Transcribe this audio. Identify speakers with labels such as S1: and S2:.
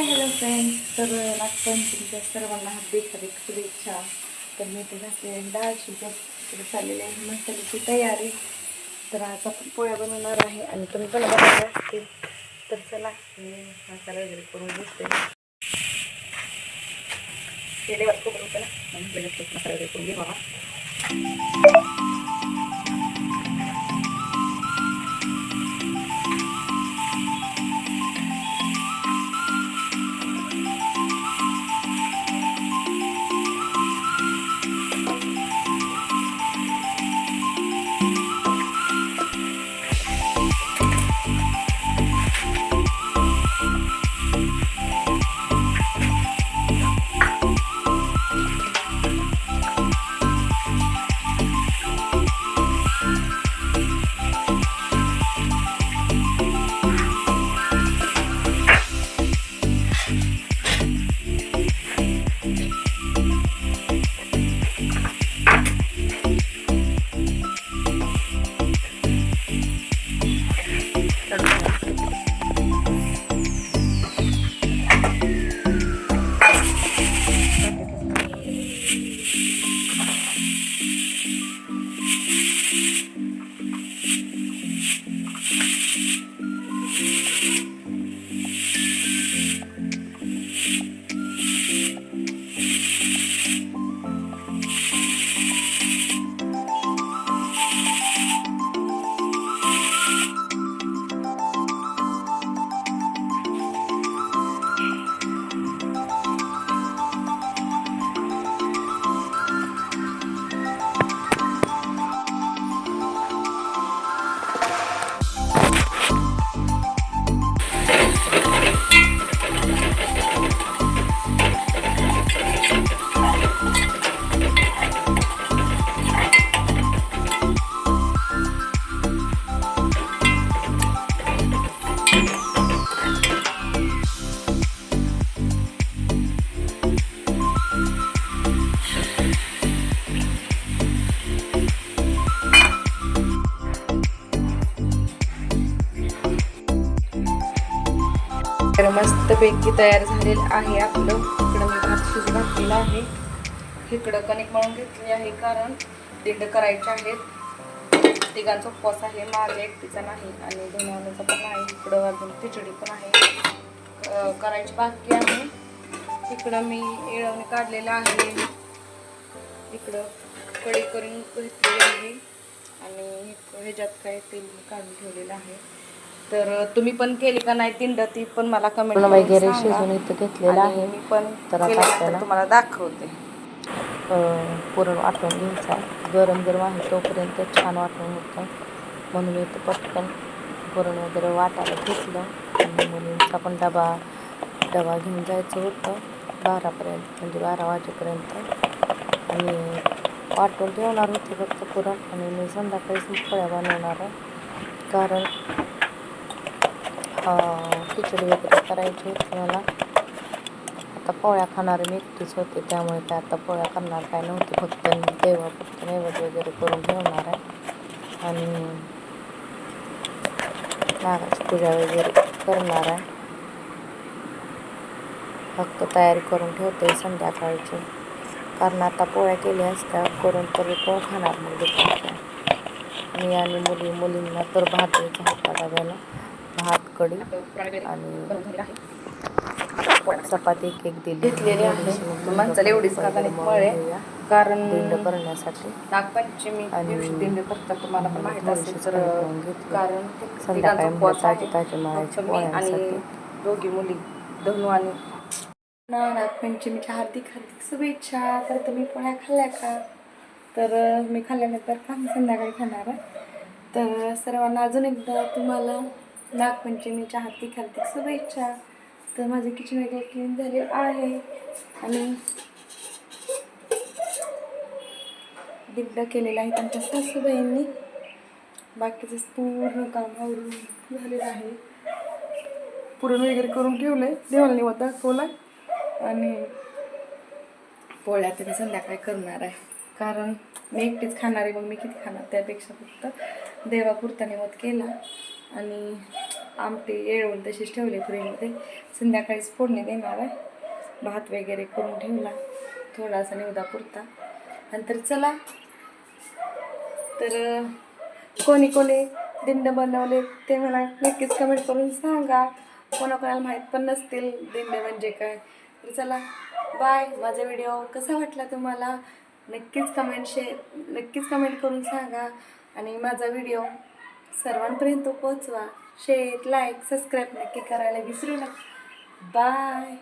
S1: Hi hello friends तर नागपंचमीच्या सर्वांना हार्दिक हार्दिक शुभेच्छा. तर मी ते डाळ शिजत तिकडे चाललेली आहे. मसाल्याची तयारी. तर आज आपण पोळ्या बनवणार आहे आणि तुम्ही पण बनवणार असतील तर चला मी मसाला वगैरे करून घेते. केले वाटतो करून चला मसाला वगैरे करून घ्यावा तर मस्तपैकी तयार झालेलं आहे आपलं. इकडं मी भात शिजू घातलेला आहे. इकडं कणिक मळून घेतली आहे कारण दिंड करायचे आहेत. तिघांचा उपवास आहे. माझ्या एकटीचा नाही आणि दोन पण आहे. इकडं अजून खिचडी पण आहे. करायची बाकी आहे. इकडं मी येळवणी काढलेलं आहे. इकडं कढी करून घेतलेली आहे. आणि ह्याच्यात काय तेल काढून ठेवलेलं आहे. तर तुम्ही पण केली का नाही तिंड ती पण मला कमेंट
S2: वगैरे शिजून इथं घेतलेलं आहे.
S1: मी पण
S2: तर आता
S1: तुम्हाला दाखवते.
S2: पुरण वाटून घ्यायचा गरम गरम आहे तोपर्यंत छान वाटून होतं. म्हणून इथं पटकन पुरण वगैरे वाटायला घेतलं. आणि मुलींचा पण डबा डबा घेऊन जायचं होतं. बारापर्यंत म्हणजे बारा वाजेपर्यंत. आणि वाटून ठेवणार होते फक्त पुरण. आणि मी संध्याकाळीच पोळ्या बनवणार आहे. कारण खिचडी वगैरे करायची होती मला. आता पोळ्या खाणारे मी एकटीच होते त्यामुळे काय आता पोळ्या करणार काय नव्हते. फक्त देवा फक्त नैवेद्य वगैरे करून ठेवणार आहे. आणि नागाची पूजा वगैरे करणार आहे. फक्त तयारी करून ठेवते संध्याकाळची. कारण आता पोळ्या केल्या असत्या करून तरी कोण खाणार मग मी आणि मुली मुलींना तर भात द्यायचा होता डब्याला. कढी आणि चपाती एक एक दिली
S1: घेतलेली आहे. माणसाला एवढीच मळे. कारण
S2: दिंड करण्यासाठी.
S1: नागपंचमी
S2: आणि
S1: दिंड करतात तुम्हाला पण माहीत असेल तर. कारण
S2: संध्याकाळी
S1: उपवास
S2: ताजी
S1: आणि. दोघी मुली धनु आणि नागपंचमीच्या हार्दिक हार्दिक शुभेच्छा. तर तुम्ही पोळ्या खाल्ल्या का? तर मी खाल्ल्यानंतर का मी संध्याकाळी खाणार आहे. तर सर्वांना अजून एकदा तुम्हाला नागपंचमीच्या हार्दिक हार्दिक शुभेच्छा. तर माझं किचन वगैरे क्लीन झाले आहे. आणि दिंड केलेला आहे त्यांच्या सासूबाईंनी. बाकीचं पूर्ण काम आवरून झालेलं आहे. पुरण वगैरे करून ठेवलंय. देवाला निवड दाखवला आणि पोळ्या तरी संध्याकाळी करणार आहे. कारण मी एकटीच खाणार आहे मग मी किती खाणार? त्यापेक्षा फक्त देवापुरता निवत केला. आणि आमटी येळवून तशीच ठेवले फ्रीजमध्ये. संध्याकाळीच फोडणी देणार आहे. भात वगैरे करून ठेवला. थोडासा निवदा पुरता. नंतर चला. तर कोणी कोणी दिंड बनवले ते मला नक्कीच कमेंट करून सांगा. कोणाकोणाला माहीत पण नसतील दिंड म्हणजे काय. तर चला. बाय माझा व्हिडिओ कसा वाटला तुम्हाला? नक्कीच कमेंट शे नक्कीच कमेंट करून सांगा. आणि माझा व्हिडिओ सर्वांपर्यंत पोचवा शेअर लाईक सबस्क्राईब नक्की करायला विसरू नका. बाय